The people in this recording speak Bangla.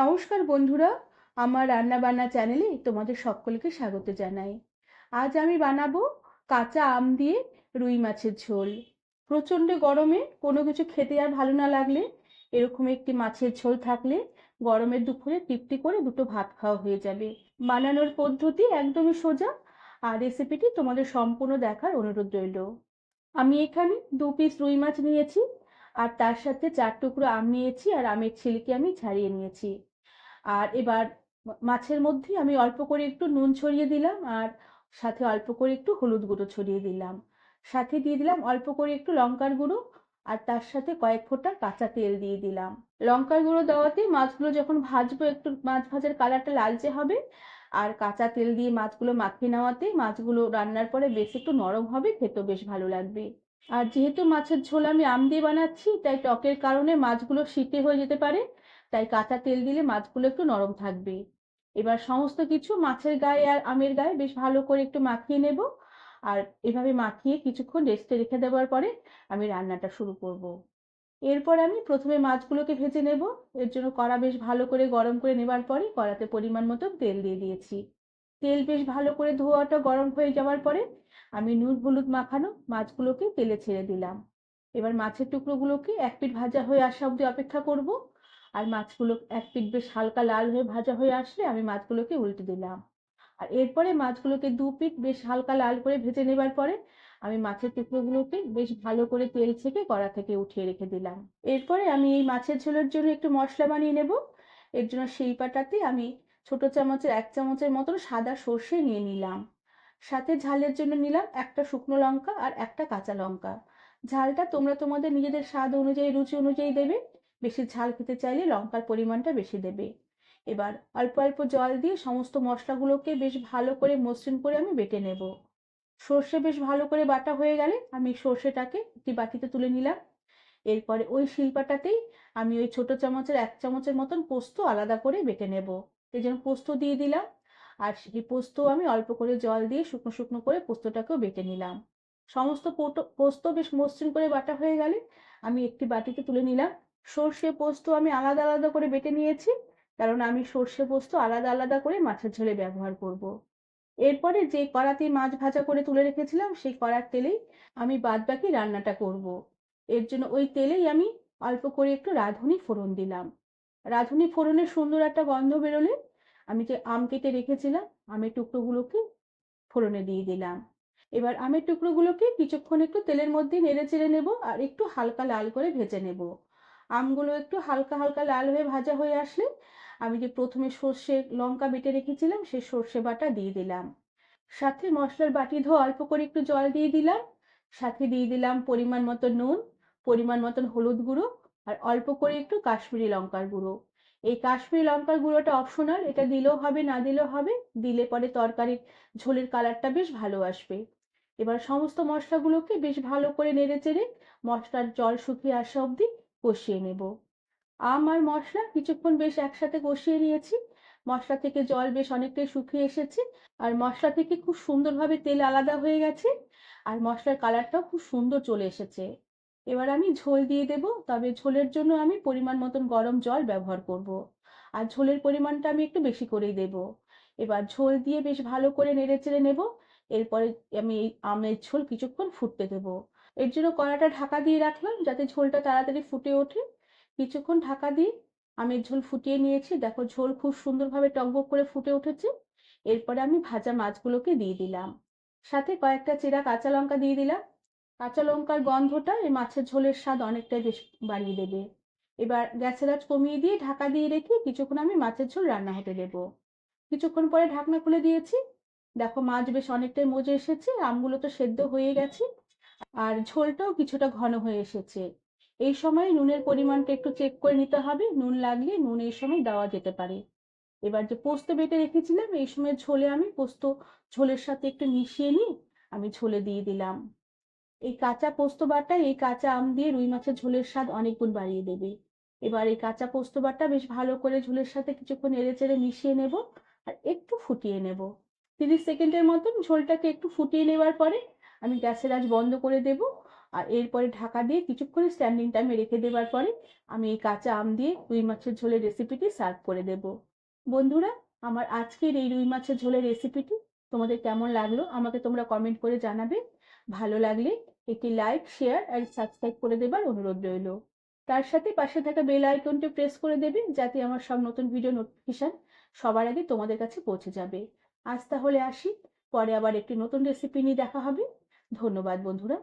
নমস্কার বন্ধুরা, আমার রান্না বান্না চ্যানেলে তোমাদের সকলকে স্বাগত জানাই। আজ আমি বানাবো কাঁচা আম দিয়ে রুই মাছের ঝোল। প্রচণ্ড গরমে কোনো কিছু খেতে আর ভালো না লাগলে এরকম একটি মাছের ঝোল থাকলে গরমের দুপুরে তৃপ্তি করে দুটো ভাত খাওয়া হয়ে যাবে। বানানোর পদ্ধতি একদমই সোজা আর রেসিপিটি তোমাদের সম্পূর্ণ দেখার অনুরোধ রইল। আমি এখানে দু পিস রুই মাছ নিয়েছি। আর তার সাথে চার টুকরো আম নিয়েছি আর আমের ছিলকে আমি ছাড়িয়ে নিয়েছি। আর এবার মাছের মধ্যে আমি অল্প করে একটু নুন ছড়িয়ে দিলাম আর সাথে অল্প করে একটু হলুদ গুঁড়ো ছড়িয়ে দিলাম। সাথে দিয়ে দিলাম অল্প করে একটু লঙ্কার গুঁড়ো আর তার সাথে কয়েক ফোঁটা কাঁচা তেল দিয়ে দিলাম। লঙ্কার গুঁড়ো দেওয়াতে মাছগুলো যখন ভাজবো একটু মাছ ভাজার কালারটা লালচে হবে আর কাঁচা তেল দিয়ে মাছগুলো মাখিয়ে নেওয়াতে মাছগুলো রান্নার পরে বেশ একটু নরম হবে, খেতেও বেশ ভালো লাগবে। আর যেহেতু মাছের ঝোল আমি আম দিয়ে বানাচ্ছি, তাই টকের কারণে মাছগুলো শীতে হয়ে যেতে পারে। তাই কাঁচা তেল দিলে মাছগুলো একটু নরম থাকবে। এবার সমস্ত কিছু মাছের গায়ে আর আমের গায়ে বেশ ভালো করে একটু মাখিয়ে নেব। আর এভাবে মাখিয়ে কিছুক্ষণ রেস্টে রেখে দেওয়ার পরে আমি রান্নাটা শুরু করব। এরপর আমি প্রথমে মাছগুলোকে ভেজে নেব। এর জন্য কড়া বেশ ভালো করে গরম করে নেবার পরে কড়াতে পরিমাণ মতো তেল দিয়ে দিয়েছি। তেল বেশ ভালো করে ধোয়াটা গরম হয়ে যাওয়ার পরে আমি নুন হলুদ মাখানো মাছগুলোকে তেলে ছেড়ে দিলাম। এবার মাছের টুকরোগুলোকে এক পিঠ ভাজা হয়ে আসা অবধি অপেক্ষা করব। আর মাছগুলো এক পিঠ বেশ হালকা লাল হয়ে ভাজা হয়ে আসলে আমি মাছগুলোকে উল্টে দিলাম। আর এরপরে মাছগুলোকে দু পিঠ বেশ হালকা লাল করে ভেজে নেবার পরে আমি মাছের টুকরোগুলোকে বেশ ভালো করে তেল ছেঁকে কড়া থেকে উঠিয়ে রেখে দিলাম। এরপরে আমি এই মাছের ঝোলের জন্য একটু মশলা বানিয়ে নেব। এর জন্য শিলপাটাতে আমি ছোট চামচের এক চামচের মতন সাদা সর্ষে নিয়ে নিলাম। সাথে ঝালের জন্য নিলাম একটা শুকনো লঙ্কা আর একটা কাঁচা লঙ্কা। ঝালটা তোমরা তোমাদের নিজেদের স্বাদ অনুযায়ী, রুচি অনুযায়ী দেবে। বেশি ঝাল খেতে চাইলে লঙ্কার পরিমাণটা বেশি দেবে। এবার অল্প অল্প জল দিয়ে সমস্ত মশলাগুলোকে বেশ ভালো করে মসৃণ করে আমি বেটে নেব। সর্ষে বেশ ভালো করে বাটা হয়ে গেলে আমি সর্ষেটাকে একটি বাটিতে তুলে নিলাম। এরপরে ওই শিল্পাটাতেই আমি ওই ছোট চামচের এক চামচের মতন পোস্ত আলাদা করে বেটে নেব। এই জন্য পোস্ত দিয়ে দিলাম আর সেই পোস্ত আমি অল্প করে জল দিয়ে শুকনো শুকনো করে পোস্তটাকেও বেটে নিলাম সমস্ত পোস্ত বেশ মসৃণ করে বাটা হয়ে গেলে আমি একটি বাটিতে তুলে নিলাম সর্ষে পোস্ত আমি আলাদা আলাদা করে বেটে নিয়েছি, কারণ আমি সর্ষে পোস্ত আলাদা আলাদা করে মাছের ঝোলে ব্যবহার করব। এরপরে যে কড়াতে মাছ ভাজা করে তুলে রেখেছিলাম, সেই কড়ার তেলেই আমি বাদ বাকি রান্নাটা করব। এর জন্য ওই তেলেই আমি অল্প করে একটু রাঁধুনি ফোড়ন দিলাম রাঁধুনি ফোড়নের সুন্দর একটা গন্ধ বেরোলে আমি যে আম কেটে রেখেছিলাম, আমের টুকরোগুলোকে ফোড়নে দিয়ে দিলাম। এবার আমের টুকরোগুলোকে কিছুক্ষণ একটু তেলের মধ্যে নেড়ে চেড়ে নেব আর একটু হালকা লাল করে ভেজে নেব। আমগুলো একটু হালকা হালকা লাল হয়ে ভাজা হয়ে আসলে আমি যে প্রথমে সর্ষে লঙ্কা বেটে রেখেছিলাম সেই সর্ষে বাটা দিয়ে দিলাম। সাথে মশলার বাটি ধোয়া অল্প করে একটু জল দিয়ে দিলাম। সাথে দিয়ে দিলাম পরিমাণ মতো নুন, পরিমাণ মতন হলুদ গুঁড়ো আর অল্প করে একটু কাশ্মীরি লঙ্কার গুঁড়ো। এই কাশ্মীরি লঙ্কার গুঁড়োটা অপশনাল এটা দিলেও হবে, না দিলেও হবে, দিলে পরে তরকারির ঝোলের কালারটা বেশ ভালো আসবে। এবার সমস্ত মশলাগুলোকে বেশ ভালো করে নেড়ে চেড়ে মশলার জল শুকিয়ে আসা অবধি কষিয়ে নেব। আম আর মশলা কিছুক্ষণ বেশ একসাথে কষিয়ে নিয়েছি। মশলা থেকে জল বেশ অনেকটাই শুকিয়ে এসেছে আর মশলা থেকে খুব সুন্দরভাবে তেল আলাদা হয়ে গেছে আর মশলার কালারটাও খুব সুন্দর চলে এসেছে। এবার আমি ঝোল দিয়ে দেব। তবে ঝোলের জন্য আমি পরিমাণ মতন গরম জল ব্যবহার করব। আর ঝোলের পরিমাণটা আমি একটু বেশি করেই দেব। এবার ঝোল দিয়ে বেশ ভালো করে নেড়ে চেড়ে নেব। এরপরে আমি এই আমের ঝোল কিছুক্ষণ ফুটতে দেব। এর জন্য কড়াটা ঢাকা দিয়ে রাখলাম যাতে ঝোলটা তাড়াতাড়ি ফুটে ওঠে। কিছুক্ষণ ঢাকা দিয়ে আমের ঝোল ফুটিয়ে নিয়েছি। দেখো ঝোল খুব সুন্দরভাবে টকবক করে ফুটে উঠেছে। এরপরে আমি ভাজা মাছগুলোকে দিয়ে দিলাম। সাথে কয়েকটা চেরা কাঁচা লঙ্কা দিয়ে দিলাম। কাঁচা লঙ্কার গন্ধটা এই মাছের ঝোলের স্বাদ অনেকটাই বেশ বাড়িয়ে দেবে। এবার গ্যাসের আঁচ কমিয়ে দিয়ে ঢাকা দিয়ে রেখে কিছুক্ষণ আমি মাছের ঝোল রান্না হতে দেব। কিছুক্ষণ পরে ঢাকনা খুলে দিয়েছি। দেখো মাছ বেশ অনেকটাই মজে এসেছে, আমগুলো তো সেদ্ধ হয়ে গেছে, আর ঝোলটাও কিছুটা ঘন হয়ে এসেছে। এই সময় নুনের পরিমাণটা একটু চেক করে নিতে হবে, নুন লাগলে নুন এই সময় দেওয়া যেতে পারে। এবার যে পোস্ত বেটে রেখেছিলাম, এই সময় ঝোলে আমি পোস্ত ঝোলের সাথে একটু মিশিয়ে নিই আমি ঝোলে দিয়ে দিলাম। এই কাঁচা পোস্ত বাটা এই কাঁচা আম দিয়ে রুই মাছের ঝোলের স্বাদ অনেক গুণ বাড়িয়ে দেবে। এবার এই কাঁচা পোস্ত বাটা বেশ ভালো করে ঝোলের সাথে কিছুক্ষণ এড়ে চেড়ে মিশিয়ে নেব আর একটু ফুটিয়ে নেব। তিরিশ সেকেন্ডের মতন ঝোলটাকে একটু ফুটিয়ে নেবার পরে আমি গ্যাসের আঁচ বন্ধ করে দেব আর এরপরে ঢাকা দিয়ে কিছুক্ষণ স্ট্যান্ডিং টাইমে রেখে দেওয়ার পরে আমি এই কাঁচা আম দিয়ে রুই মাছের ঝোলের রেসিপিটি সার্ভ করে দেব। বন্ধুরা, আমার আজকের এই রুই মাছের ঝোলের রেসিপিটি তোমাদের কেমন লাগল আমাকে তোমরা কমেন্ট করে জানাবে। ভালো লাগলে একটি লাইক শেয়ার আর সাবস্ক্রাইব করে দেবার অনুরোধ রইল। তার সাথে পাশে থাকা বেল আইকনটি প্রেস করে দেবেন যাতে আমার সব নতুন ভিডিও নোটিফিকেশান সবার আগে তোমাদের কাছে পৌঁছে যাবে। আজ তাহলে আসি, পরে আবার একটি নতুন রেসিপি নিয়ে দেখা হবে। ধন্যবাদ বন্ধুরা।